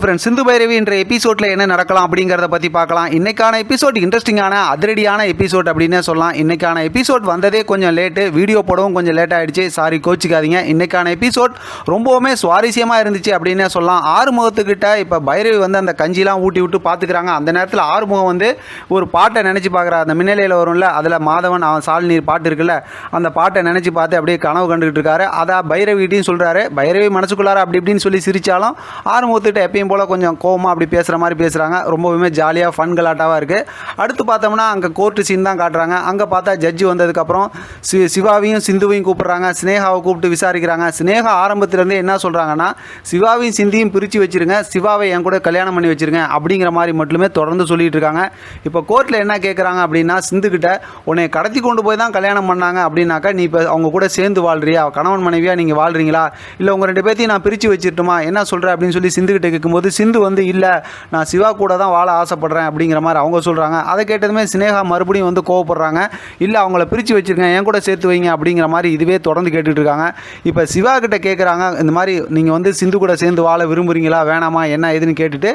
Friends Sindhu Bhairavi என்ற எபிசோட்ல என்ன நடக்கலாம் அப்படிங்கிறத பற்றி பார்க்கலாம். இன்னைக்கான எபிசோட் இன்ட்ரெஸ்டிங்கான அதிரடியான எபிசோட் அப்படின்னே சொல்லலாம். இன்னைக்கான எபிசோட் வந்ததே கொஞ்சம் லேட்டு வீடியோ போடவும் கொஞ்சம் லேட் ஆயிடுச்சு. சாரி கோச்சிக்காதீங்க. இன்னைக்கான எபிசோட் ரொம்பவுமே சுவாரஸ்யமாக இருந்துச்சு அப்படின்னே சொல்லலாம். ஆறுமுகத்துக்கிட்ட இப்போ பைரவி வந்து அந்த கஞ்சிலாம் ஊட்டி விட்டு பார்த்துக்கிறாங்க அந்த நேரத்தில் ஆறுமுகம் வந்து ஒரு பாட்டை நினச்சி பார்க்குறா அந்த மின்னலையில் வரும்ல அதில் மாதவன் அவன் சால் நீர் பாட்டு இருக்குல்ல அந்த பாட்டை நினச்சி பார்த்து அப்படியே கனவு கண்டுகிட்டு இருக்காரு. அதை பைரவிட்டையும் சொல்கிறாரு பைரவி மனசுக்குள்ளார அப்படி இப்படின்னு சொல்லி சிரித்தாலும் ஆறுமுகத்துக்கிட்ட எப்பயும் போல் கொஞ்சம் கோவமாக அப்படி பேசுகிற மாதிரி பேசுகிறாங்க ரொம்பவுமே ஜாலியாக ஃபன் கலாட்டாவாக இருக்குது அடுத்து பார்த்தோம்னா அங்கே கோர்ட்டு சீன் தான் காட்டுறாங்க. அங்கே பார்த்தா ஜட்ஜி வந்ததுக்கப்புறம் சி சிவாவையும் சிந்துவையும் கூப்பிட்றாங்க. ஸ்னேகாவை கூப்பிட்டு விசாரிக்கிறாங்க. ஸ்னேகா ஆரம்பத்துலேருந்தே என்ன சொல்கிறாங்கன்னா சிவாவையும் சிந்தியும் பிரித்து வச்சுருங்க. சிவாவை என் கூட கல்யாணம் பண்ணி வச்சிருங்க. அப்படிங்கிற மாதிரி மட்டுமே தொடர்ந்து சொல்லிட்டு இருக்காங்க. இப்போ கோர்ட்டில் என்ன கேட்குறாங்க அப்படின்னா சிந்துக்கிட்ட உன்னை கடத்தி கொண்டு போய் தான் கல்யாணம் பண்ணாங்க அப்படின்னாக்கா நீ இப்போ அவங்க கூட சேர்ந்து வாழ்றியா? கணவன் மனைவியாக நீங்கள் வாழ்றீங்களா? இல்லை உங்கள் ரெண்டு பேர்த்தையும் நான் பிரித்து வச்சுட்டுமா என்ன சொல்கிற அப்படின்னு சொல்லி சிந்துக்கிட்ட கேட்கும்போது சிந்து வந்து இல்லை நான் சிவா கூட தான் வாழ ஆசைப்படுறேன் அப்படிங்கிற மாதிரி அவங்க சொல்கிறாங்க அதை கேட்டதுமே சினேகா மறுபடியும் வந்து கோவப்படுறாங்க. இல்லை அவங்கள பிரித்து வச்சுருக்கேன் என் கூட சேர்த்து வைங்க அப்படிங்கிற மாதிரி இதுவே தொடர்ந்து கேட்டுட்டு இருக்காங்க. இப்போ சிவா கிட்ட கேட்குறாங்க இந்த மாதிரி நீங்கள் வந்து சிந்து கூட சேர்ந்து வாழ விரும்புகிறீங்களா வேணாமா என்ன ஏதுன்னு கேட்டுட்டு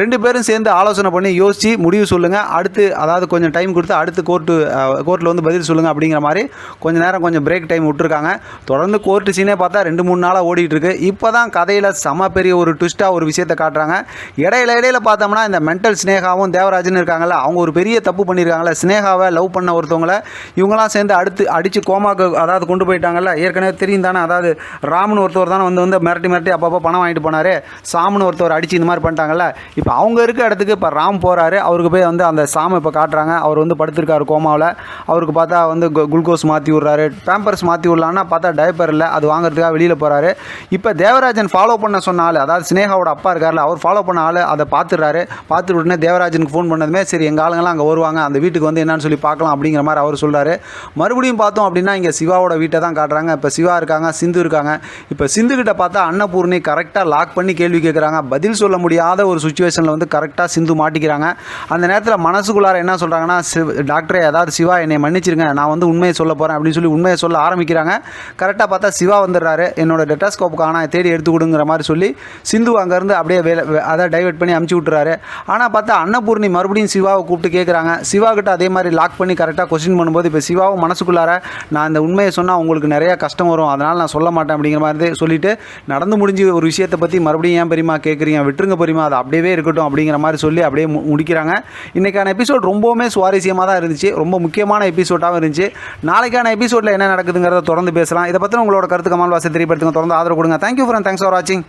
ரெண்டு பேரும் சேர்ந்து ஆலோசனை பண்ணி யோசித்து முடிவு சொல்லுங்கள் அடுத்து அதாவது கொஞ்சம் டைம் கொடுத்து அடுத்து கோர்ட்டு கோர்ட்டில் வந்து பதில் சொல்லுங்கள் அப்படிங்கிற மாதிரி கொஞ்சம் நேரம் கொஞ்சம் பிரேக் டைம் விட்டுருக்காங்க. தொடர்ந்து கோர்ட்டு சீனே பார்த்தா ரெண்டு மூணு நாளாக ஓடிட்டு இருக்கு. இப்போ தான் கதையில் செம பெரிய ஒரு ட்விஸ்ட்டாக ஒரு விஷயத்தை காட்டுறாங்க இடையில இடையில பார்த்தோம்னா இந்த மென்டல் ஸ்னேகாவும் தேவராஜன் இருக்காங்கல்ல அவங்க ஒரு பெரிய தப்பு பண்ணியிருக்காங்கல்ல ஸ்னேகாவை லவ் பண்ண ஒருத்தவங்கள இவங்களாம் சேர்ந்து அடுத்து அடித்து கோமாக்கு அதாவது கொண்டு போயிட்டாங்கல்ல. ஏற்கனவே தெரியும் தானே அதாவது ராமன் ஒருத்தவர் தானே வந்து வந்து மிரட்டி மிரட்டி அப்பப்போ பணம் வாங்கிட்டு போனார். சாமுன்னு ஒருத்தவர் அடித்து இந்த மாதிரி பண்ணிட்டாங்கல்ல. இப்போ அவங்க இருக்க இடத்துக்கு இப்போ ராம் போகிறாரு அவருக்கு போய் வந்து அந்த சாமை இப்போ காட்டுறாங்க. அவர் வந்து படுத்திருக்காரு கோமாவில். அவருக்கு பார்த்தா வந்து குளுக்கோஸ் மாற்றி விட்றாரு. பேம்பர்ஸ் மாற்றி விடலான்னா பார்த்தா டைப்பர் இல்லை. அது வாங்குறதுக்காக வெளியில் போகிறாரு இப்போ தேவராஜன் ஃபாலோ பண்ண சொன்ன அதாவது ஸ்னேகாவோட அப்பா இருக்கார்ல அவர் ஃபாலோ பண்ண ஆள் அதை பார்த்துடுறாரு. பார்த்துட்டு உடனே தேவராஜனுக்கு ஃபோன் பண்ணதுமே சரி எங்கள் ஆளுங்கெல்லாம் அங்கே வருவாங்க அந்த வீட்டுக்கு வந்து என்னன்னு சொல்லி பார்க்கலாம் அப்படிங்கிற மாதிரி அவர் சொல்கிறாரு மறுபடியும் பார்த்தோம் அப்படின்னா இங்கே சிவாவோட வீட்டை தான் காட்டுறாங்க. இப்போ சிவா இருக்காங்க சிந்து இருக்காங்க. இப்போ சிந்து கிட்ட பார்த்தா அன்னபூர்ணி கரெக்டாக லாக் பண்ணி கேள்வி கேட்குறாங்க பதில் சொல்ல முடியாத ஒரு சுச்சுவேஷனில் வந்து கரெக்டாக சிந்து மாட்டிக்கிறாங்க. அந்த நேரத்தில் மனசுக்குள்ளார என்ன சொல்கிறாங்கன்னா சிவ டாக்டரே ஏதாவது சிவா என்னை மன்னிச்சிருங்க. நான் வந்து உண்மையை சொல்ல போகிறேன் அப்படின்னு சொல்லி உண்மையை சொல்ல ஆரம்பிக்கிறாங்க. கரெக்டாக பார்த்தா சிவா வந்துடுறாரு. என்னோட டெட்டாஸ்கோப்புக்கு ஆனால் தேடி எடுத்து கொடுங்கிற மாதிரி சொல்லி சிந்து அங்கேருந்து அப்படியே வேலை அதை டைவெர்ட் பண்ணி அமுச்சு விட்டுறாரு. ஆனால் பார்த்தா அன்னபூர்ணி மறுபடியும் சிவாவை கூப்பிட்டு கேட்குறாங்க சிவா கிட்ட அதே மாதிரி லாக் பண்ணி கரெக்டாக கொஸ்டின் பண்ணும்போது இப்போ சிவாவும் மனசுக்குள்ளார நான் இந்த உண்மையை சொன்னால் உங்களுக்கு நிறையா கஷ்டம் வரும். அதனால் நான் சொல்ல மாட்டேன். அப்படிங்கிற மாதிரி சொல்லிட்டு நடந்து முடிஞ்ச ஒரு விஷயத்தை பற்றி மறுபடியும் ஏன் பெரியமா கேட்குறீங்க விட்டுருங்க பெரியமா அது அப்படியே இருக்கட்டும் அப்படிங்கிற மாதிரி சொல்லி அப்படியே முடிக்கிறாங்க. இன்றைக்கான எபிசோட் ரொம்பவுமே சுவாரஸ்யமாக தான் இருந்துச்சு. ரொம்ப முக்கியமான எபிசோடாகவும் இருந்துச்சு. நாளைக்கான எபிசோடில் என்ன நடக்குதுங்கிறத தொடர்ந்து பேசலாம். இதை பற்றி உங்களோட கருத்து கமல் வாசி தெரியப்படுத்துங்க. தொடர்ந்து ஆதரவு கொடுங்க. தேங்க்யூ ஃபார் தேங்க்ஸ் ஃபார் வாட்சிங்